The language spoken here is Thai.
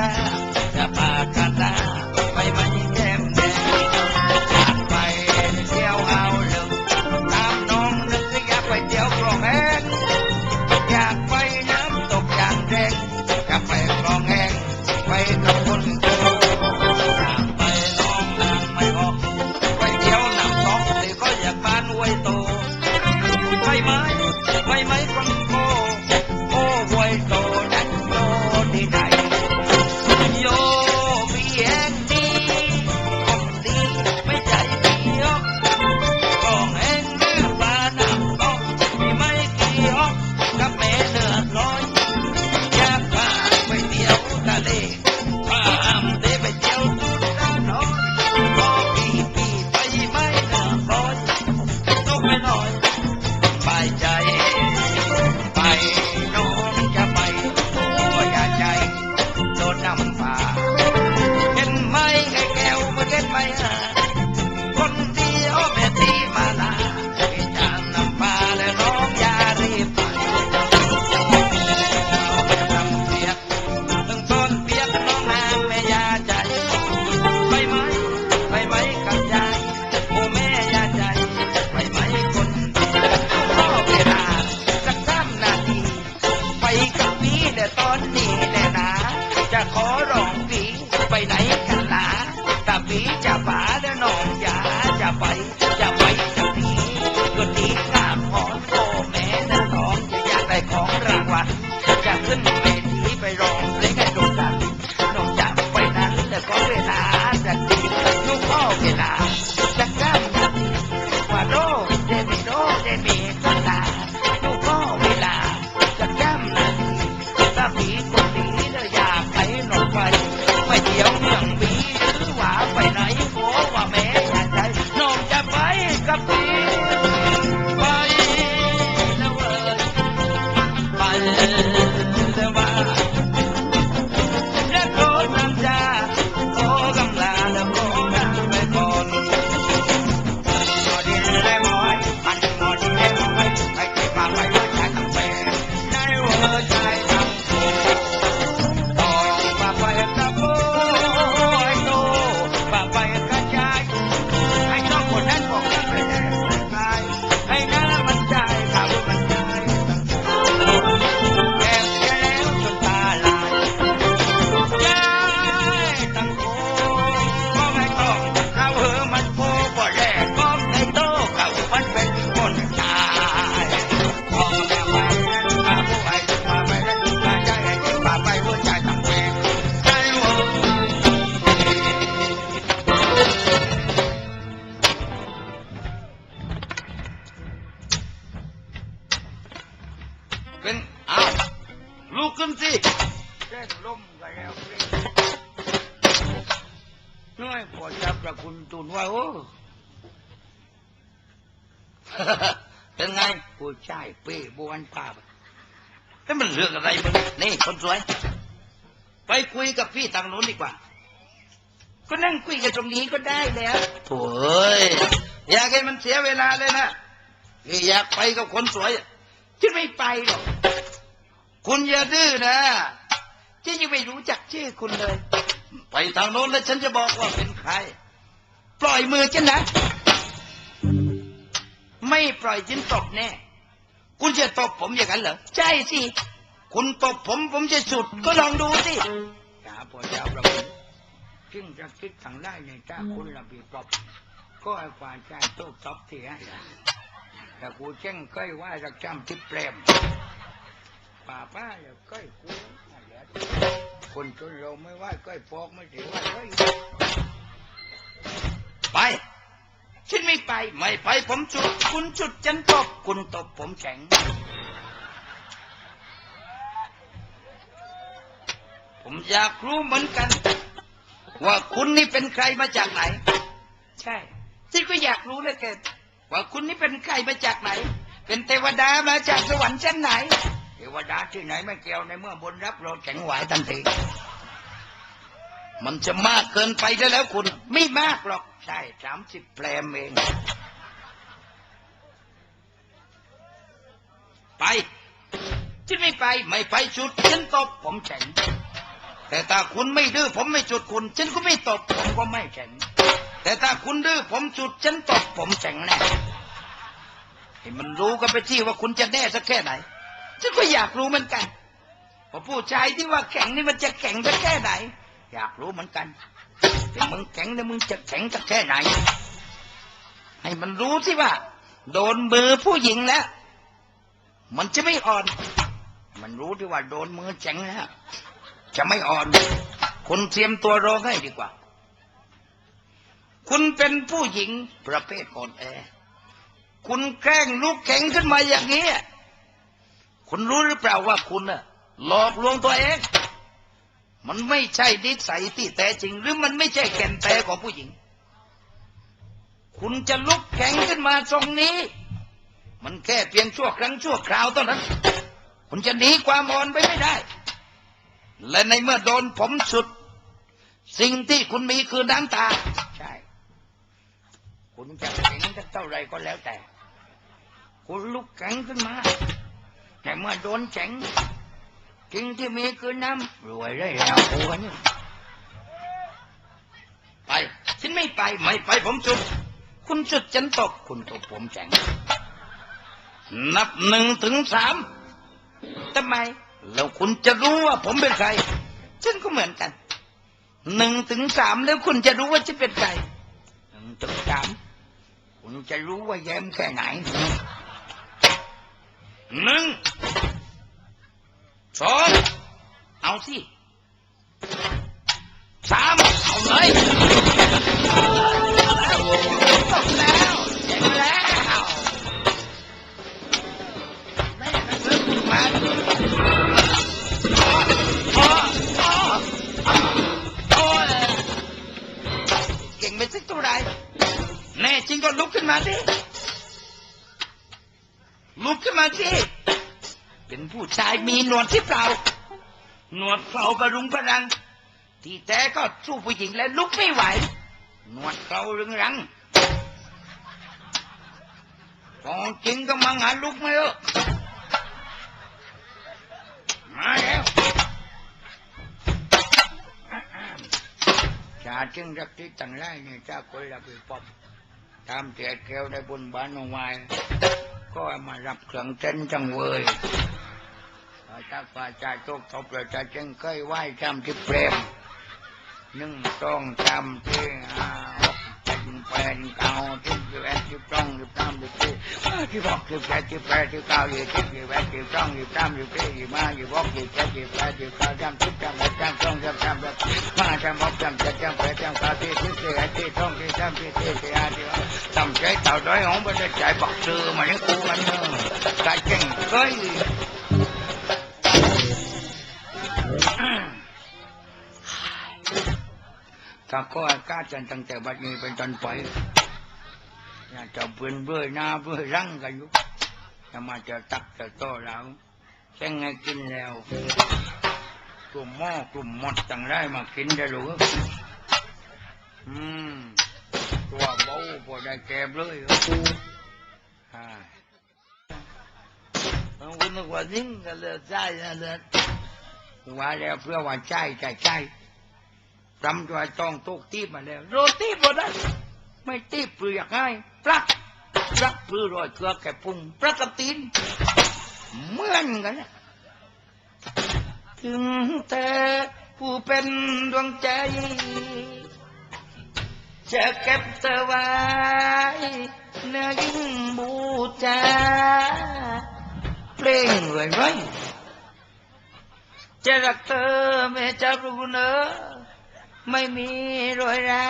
back. ya. จะขอร้องผีไปไหนกันล่ะถ้าผีจะป่าแล้วน้องอย่าจะไปจะไปจะผีก็ดีข้ามหอนโอแม่นั้นน้องจะอยากได้ของรางวัลจะขึ้นเวทีไปร้องเพลงให้ดูกันน้องจะไปนั้นแต่ขอเวลาจะดีลูกพ่อเวลาจะกล้ำนา ไน้อยพอจับประคุณตุนว่าโอ้เป็นไงผู้ชายเป้บวนป่าบนี่มันเรื่องอะไรมึงนี่คนสวย ไปคุยกับพี่ทางโน้นดีกว่า ก็นั่งคุยกันตรงนี้ก็ได้แล้วโถ่เอ้ยอยากให้มันเสียเวลาเลยนะอยากไปกับคนสวยฉันไม่ไปหรอกคุณอย่าดื้อนะฉันยังไม่รู้จักชื่อคุณเลย ไปทางโน้นแล้วฉันจะบอกว่าเป็นใคร ปล่อยมือฉันนะ ไม่ปล่อยฉันตบแน่ คุณจะตบผมอย่างนั้นเหรอ ใช่สิ คุณตบผมผมจะสุด ก็ลองดูสิจ้าพอเจ้าประคุณซึ่งจะคิดทางได้ในจ้าคุณระเบียบปอบก็ให้ความใจโต๊ะตบเสียแต่กูเช่งเคยว่าจะจำที่เปรม ป่าป้าอย่าเคยกูคนจนเราไม่ว่าก้อยฟอกไม่ถือว่าก้อยไปฉันไม่ไป ไม่ไปผมจุด คุณจุดฉันตบคุณตบผมแข็ง ผมอยากรู้เหมือนกัน ว่าคุณนี่เป็นใครมาจากไหน ใช่ฉันก็อยากรู้เลยเกินว่าคุณนี่เป็นใครมาจากไหน เป็นเทวดามาจากสวรรค์ชั้นไหน วดาที่ไหนไม่เกี่ยวในเมื่อบนรับเราแข็งไหวทันที มันจะมากเกินไปได้แล้วคุณ ไม่มากหรอก ใช่สามสิบแปลมเอง ไปฉันไม่ไป ไม่ไปจุดฉันตบผมแข็งแต่ถ้าคุณไม่ดื้อผมไม่จุดคุณ ฉันก็ไม่ตบผมก็ไม่แข็งแต่ถ้าคุณดื้อผมจุดฉันตบผมแข็งแน่ให้มันรู้กันไปที่ว่าคุณจะแน่สักแค่ไหน ฉันก็อยากรู้เหมือนกันว่าผู้ชายที่ว่าแข็งนี่มันจะแข็งสักแค่ไหน อยากรู้เหมือนกันแต่มึงแข็งแล้วมึงจะแข็งสักแค่ไหน ให้มันรู้สิว่า โดนมือผู้หญิงแล้วมันจะไม่อ่อน มันรู้ที่ว่าโดนมือแข็งแล้วจะไม่อ่อน คุณเตรียมตัวรอให้ดีกว่า คุณเป็นผู้หญิงประเภทอ่อนแอ คุณแกล้งลุกแข็งขึ้นมาอย่างนี้ คุณรู้หรือเปล่าว่าคุณน่ะหลอกลวงตัวเอง มันไม่ใช่นิสัยที่แท้จริง หรือมันไม่ใช่แก่นแท้ของผู้หญิง คุณจะลุกแข็งขึ้นมาตรงนี้ มันแค่เพียงชั่วครั้งชั่วคราวเท่านั้น คุณจะหนีความอ่อนไปไม่ได้ และในเมื่อโดนผมสุด สิ่งที่คุณมีคือน้ำตา ใช่ คุณจะแข็งสักเท่าไรก็แล้วแต่ คุณลุกแข็งขึ้นมา แต่เมื่อโดนแข็งสิ่งที่มีคือน้ำรวยได้แล้วโอ้ยไปฉันไม่ไปไม่ไปผมจุดคุณจุดฉันตก คุณตกผมแข็งนับหนึ่งถึงสามทำไม แล้วคุณจะรู้ว่าผมเป็นใคร ฉันก็เหมือนกัน หนึ่งถึงสามแล้วคุณจะรู้ว่าฉันเป็นใครหนึ่งถึงสามคุณจะรู้ว่าแย้มแค่ไหน หนึ่งสองเอาสิสามเอาเลยตกแล้วเจ๋งแล้วแม่ก็เพิ่งมาโอ้โอ้โอ้เก่งไปสักเท่าไหร่แน่จริงก็ลุกขึ้นมาสิ ลุกขึ้นมาสิ เป็นผู้ชายมีหนวดที่เปล่า หนวดเปล่าประรุงประรัง ที่แท้ก็สู้ผู้หญิงแล้วลุกไม่ไหว หนวดเขารึงรังของจริงก็มังหาลูกไม่เออมาแล้วชาจึงรักที่ตั้งไรนี่ยเจ้าคนละไปปอบตามเสียแก้วได้บนบ้านเอาไว้ ก็มารับเครื่องเต้นจังเวยถ้าฝ่าจ่าโชคทบเลยจะจึงเคยไหว้จำที่เปรมหนึ่งต้องจำที่ห้าหกเจ็ดแปดเก้าที่สิบเอ็ดสิบสองสิบสามสิบ สิบหกสิบเจ็ดสิบแปดสิบเก้ายี่สิบยี่สิบเอ็ดสิบสองสิบสามสิบสี่ยี่ห้ายี่สิบหกยี่สิบเจ็ดยี่สิบแปดยี่สิบเก้าสามสิบสามสิบสามสองสามสามสามห้าสามหกสามเจ็ดสามแปดสามเก้าสี่สิบสี่เอ็ดสี่สองสี่สามสี่สี่สี่ห้าสี่หกทำใจเต่าด้อยของไม่ได้ใจบักซื้อมาเนี่ยกูมันเนอะใจเก่งเก้ยถ้าก็อากาศกันตั้งแต่บัดนี้เป็นต้นไป ยากจะเบื่อเบื่อหน้าเบื่อรังกันอยู่จะมาจะตักจะโตแล้วแค่ไงกินแล้วกลุ่มหม้อกลุ่มหมดต่างได้มากินได้หรืออืมตัวเบาพอได้แก่เลยอ่าคุณนึกว่านิ่งกันเลยใช่นะเลยว่าแล้วเพื่อว่าใจใจใจรำตัวต้องตุกตีมาแล้วโรตีหมดนะไม่ตีเปลือกให้ป ลักปลักปลือรอยเกลือแก่พุงปลักกับตีนเหมือนกันนะถึงเธอผู้เป็นดวงใจ จะเก็บเธอไว้เนื้อยิ่งบูชาเพลงเลยไหมจะรักเธอแม้จะรู้เนอไม่มีรอยร้า